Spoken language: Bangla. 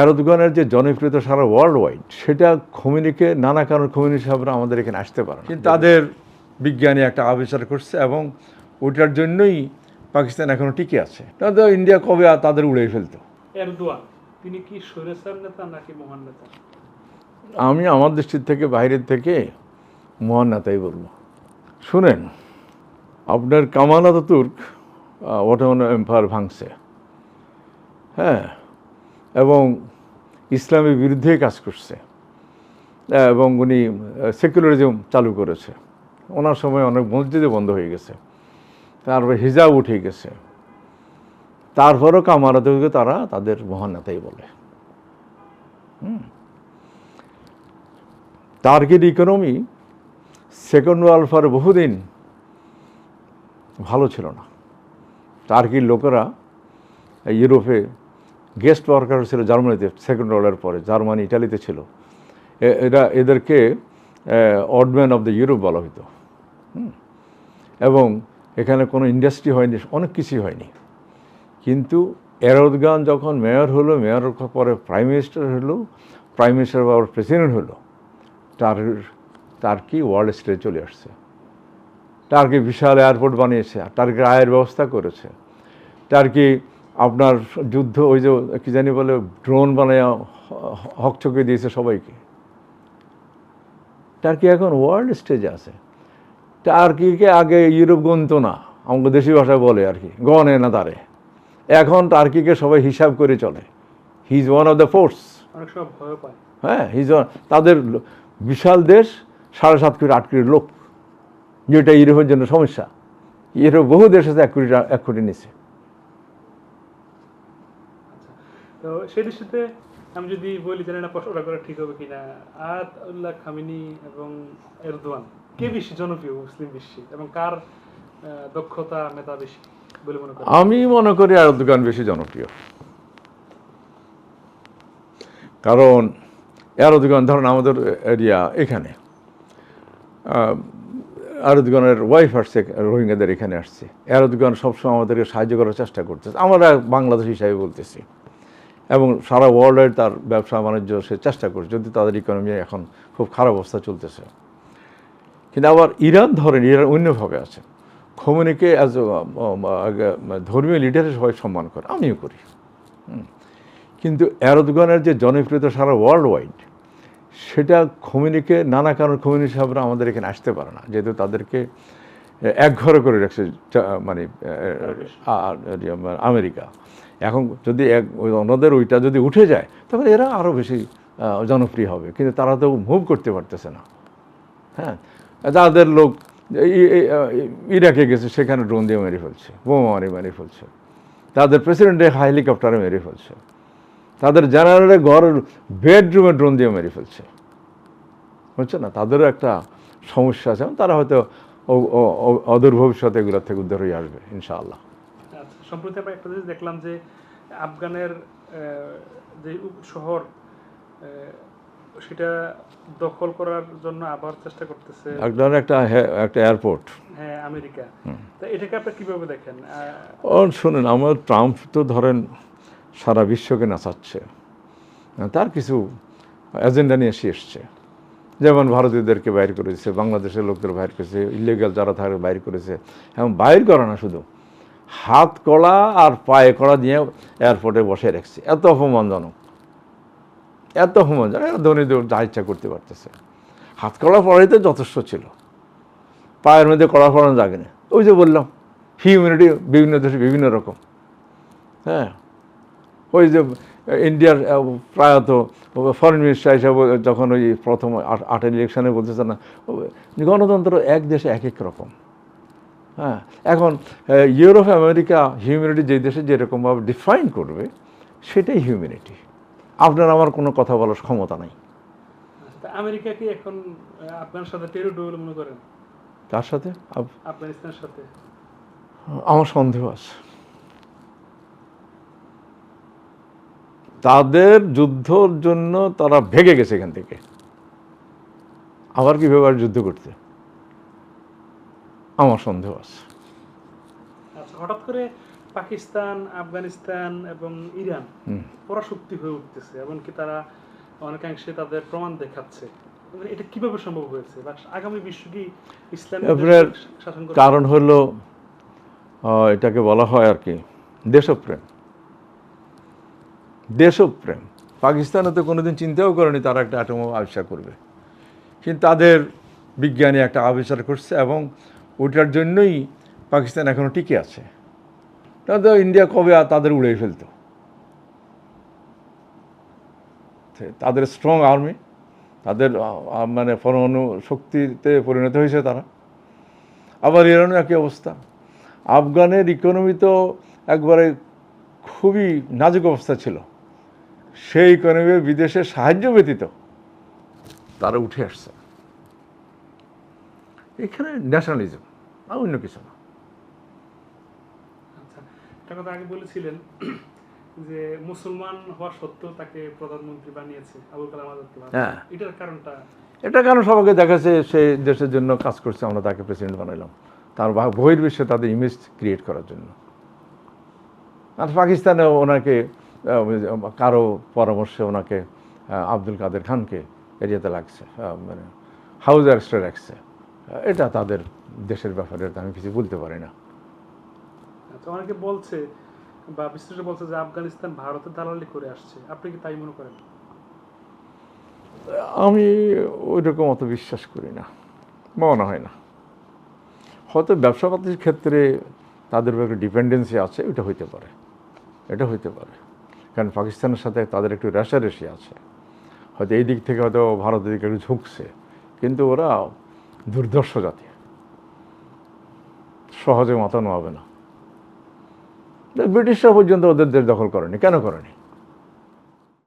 এরদোগানের যে জনপ্রিয়তা সারা ওয়ার্ল্ড ওয়াইড সেটা খমিনিকে নানা কারণ খমিনি সাহেবরা আমাদের এখানে আসতে পারে কিন্তু তাদের বিজ্ঞানী একটা আবিষ্কার করছে এবং ওইটার জন্যই পাকিস্তান এখনও টিকে আছে। তাদের ইন্ডিয়া কবে আর তাদের উড়ে ফেলতো? এরদোয়ান তিনি কি স্বৈরাচার নেতা নাকি মহান নেতা? আমি আমার দৃষ্টির থেকে বাইরের থেকে মহান নেতাই বলব। শুনেন আপনার কামাল তুর্ক ওটমান এম্পায়ার ভাঙছে। হ্যাঁ এবং ইসলামের বিরুদ্ধে কাজ করছে এবং উনি সেকুলারিজম চালু করেছে। ওনার সময় অনেক মসজিদে বন্ধ হয়ে গেছে, তারপরে হিজাব উঠে গেছে। তারপরও কামারাতুর্কে তারা তাদের মহান নেতাই বলে। Target economy second world war বহুদিন ভালো ছিল না। টার্কির লোকেরা ইউরোপে গেস্ট ওয়ার্কার ছিল জার্মানিতে সেকেন্ড ওয়ার্ল্ডের পরে, জার্মানি, ইটালিতে ছিল। এরা, এদেরকে অডম্যান অফ দ্য ইউরোপ বলা হতো এবং এখানে কোনো ইন্ডাস্ট্রি হয়নি, অনেক কিছুই হয়নি। কিন্তু এরদগান যখন মেয়র হলো মেয়র পরে প্রাইম মিনিস্টার হলো প্রাইম মিনিস্টার আবার প্রেসিডেন্ট হলো, তার টার্কি ওয়ার্ল্ড স্টেজে চলে আসছে। টার্কি বিশাল এয়ারপোর্ট বানিয়েছে টার্কি আয়ের ব্যবস্থা করেছে টার্কি আপনার যুদ্ধ ওই যে কি জানি বলে ড্রোন বানায় হকচকে দিয়েছে সবাইকে। টার্কি এখন ওয়ার্ল্ড স্টেজে আছে। টার্কিকে আগে ইউরোপ গণত না আমাকে দেশি ভাষায় বলে আর কি গণে না তারে। এখন টার্কিকে সবাই হিসাব করে চলে। He is one of the force অনেক সময় ভয় পায়। হ্যাঁ হিজ তাদের বিশাল দেশ সাড়ে সাত কোটি আট কোটি লোক। যেটা ইউরোপের জন্য সমস্যা। ইউরোপ বহু দেশ আছে এক কোটি এক কোটি নিচে। তো সেই দৃষ্টিতে আমি যদি বলি জানি না প্রশ্নটা করা ঠিক হবে কিনা? আয়াত উল্লাহ খামিনি এবং এরদোয়ান, কে বেশি জনপ্রিয়, মুসলিম বিশ্বে এবং কার দক্ষতা নেতা বেশি বলে মনে করেন? আমি মনে করি এরদোগান বেশি জনপ্রিয়। কারণ এরদোগান ধরুন আমাদের এরিয়া এখানে। এরদোগানের ওয়াইফ আসছে, রোহিঙ্গাদের এখানে আসছে। এরদোগান সবসময় আমাদেরকে সাহায্য করার চেষ্টা করতেছে। আমরা বাংলাদেশ হিসাবে বলতেছি। এবং সারা ওয়ার্ল্ডের তার ব্যবসা বাণিজ্য সে চেষ্টা করছে, যদি তাদের ইকোনমি এখন খুব খারাপ অবস্থা চলতেছে। কিন্তু আবার ইরান ধরেন, ইরান অন্যভাবে আছে। খোমেনিকে অ্যাজ ধর্মীয় লিডারে সবাই সম্মান করে, আমিও করি। কিন্তু এরদগানের যে জনপ্রিয়তা সারা ওয়ার্ল্ড ওয়াইড সেটা খোমেনিকে নানা কারণ খোমেনি সাহেবরা আমাদের এখানে আসতে পারে না। যেহেতু তাদেরকে একঘরে করে রাখছে মানে আমেরিকা। এখন যদি এক ওনাদের ওইটা যদি উঠে যায়, তাহলে এরা আরও বেশি জনপ্রিয় হবে। কিন্তু তারা তো মুভ করতে পারতেছে না। হ্যাঁ? যাদের লোক ইরাকে গেছে, সেখানে ড্রোন দিয়ে মেরে ফেলছে, বোমা মারি ফেলছে। তাদের প্রেসিডেন্টে হেলিকপ্টারে মেরে ফেলছে। তাদের জেনারেলের ঘরের বেডরুমে ড্রোন দিয়ে মেরে ফেলছে। বুঝছ না? তাদেরও একটা সমস্যা আছে। তারা হয়তো অদূর ভবিষ্যতে এগুলোর থেকে উদ্ধার হয়ে আসবে, ইনশাআল্লাহ। সম্প্রতি আমরা একটা জিনিস দেখলাম যে আফগানের যে শহর সেটা দখল করার জন্য আবার চেষ্টা করতেছে। একজন একটা একটা এয়ারপোর্ট। হ্যাঁ আমেরিকা। তা এটাকে আপনি কীভাবে দেখেন? ও শুনুন আমার ট্রাম্প তো ধরেন সারা বিশ্বকে নাচাচ্ছে। তার কিছু এজেন্ডা নিয়ে এসে এসছে। যেমন ভারতীয়দেরকে বাইর করেছে বাংলাদেশের লোকদের বাইর করেছে ইলিগাল যারা থাকে বাইর করেছে এবং বাইর করে না শুধু। হাত কড়া আর পায়ে কড়া দিয়ে এয়ারপোর্টে বসে রাখছে। এত অপমানজনক এত অপমানজনক এরা ধনী যা ইচ্ছা করতে পারতেছে। হাত কড়া পড়াই তো যথেষ্ট ছিল। পায়ের মধ্যে কড়া পড়ানো যাবে না। ওই যে বললাম হিউম্যানিটি বিভিন্ন দেশে বিভিন্ন রকম। হ্যাঁ। ওই যে ইন্ডিয়ার প্রায়ত ফরেন মিনিস্টার হিসাবে যখন ওই প্রথম আট- ইলেকশনে বলতেছে না, গণতন্ত্র এক দেশে এক এক রকম। হ্যাঁ এখন ইউরোপ আমেরিকা হিউম্যানিটি যে দেশে যেরকমভাবে ডিফাইন করবে সেটাই হিউম্যানিটি আপনার আমার কোনো কথা বলার ক্ষমতা নাই। আমেরিকা কি এখন আফগানের সাথে টেরোড মনে করেন? তার সাথে? আফগানিস্তানের সাথে। আমার সন্দেহ আছে। তাদের যুদ্ধর জন্য তারা ভেগে গেছে এখান থেকে। আবার কীভাবে আর যুদ্ধ করতে আমার সন্দেহ আছে। আচ্ছা হঠাৎ করে পাকিস্তান আফগানিস্তান এবং ইরান পরাশক্তি হয়ে উঠতেছে এমনকি তারা অনেকাংশে তাদের প্রমাণ দেখাচ্ছে। মানে এটা কীভাবে সম্ভব হয়েছে? বা আগামী বিশ্ব কি ইসলাম শাসন কারণ হলো এটাকে বলা হয় আর কি দেশপ্রেম। দেশপ্রেম। পাকিস্তানে তো কোনোদিন চিন্তাও করেনি তারা একটা অ্যাটম আবিষ্কার করবে। কিন্তু তাদের বিজ্ঞানী একটা আবিষ্কার করছে এবং ওটার জন্যই পাকিস্তান এখনও টিকে আছে। তো ইন্ডিয়া কবে আর তাদের উড়িয়ে ফেলতো? তাদের স্ট্রং আর্মি তাদের মানে পরমাণু শক্তিতে পরিণত হয়েছে তারা। আবার ইরানও একই অবস্থা। আফগানের ইকোনমি তো একবারে খুবই নাজুক অবস্থা ছিল। সেই ইকোনমি বিদেশের সাহায্য ব্যতীত তারা উঠে আসছে। এখানে ন্যাশনালিজম আর অন্য কিছু না। আচ্ছা একটা কথা আগে বলেছিলেন যে মুসলমান হওয়া সত্ত্বেও তাকে প্রধানমন্ত্রী বানিয়েছে আবুল কালাম আজাদকে হ্যাঁ। এটার কারণটা? এটা কেন সবাইকে দেখাচ্ছে সে দেশের জন্য কাজ করছে আমরা তাকে প্রেসিডেন্ট বানাইলাম। তার বহির্বিশ্বে তাদের ইমেজ ক্রিয়েট করার জন্য। আর পাকিস্তানে ওনাকে কারও পরামর্শে ওনাকে আব্দুল কাদের খানকে এরিয়াতে লাগছে মানে হাউস অ্যারেস্টে রাখছে। এটা তাদের দেশের ব্যাপারে আমি কিছু বলতে পারি না। অনেকে বলছে বা বিশ্লেষক বলছে যে আফগানিস্তান ভারতের দালালি করে আসছে। আপনি কি তাই মনে করেন? আমি ওই রকম অত বিশ্বাস করি না মনে হয় না। হয়তো ব্যবসা পাতির ক্ষেত্রে তাদের উপর একটা ডিপেন্ডেন্সি আছে এটা হইতে পারে। এটা হইতে পারে। কারণ পাকিস্তানের সাথে তাদের একটু রেশারেশি আছে। হয়তো এই দিক থেকে হয়তো ভারতের দিকে একটু ঝুঁকছে। কিন্তু ওরা দুর্দর্শ জাতি। সহজে মাতানো হবে না। ব্রিটিশরা পর্যন্ত ওদের দেশ দখল করেনি। কেন করেনি?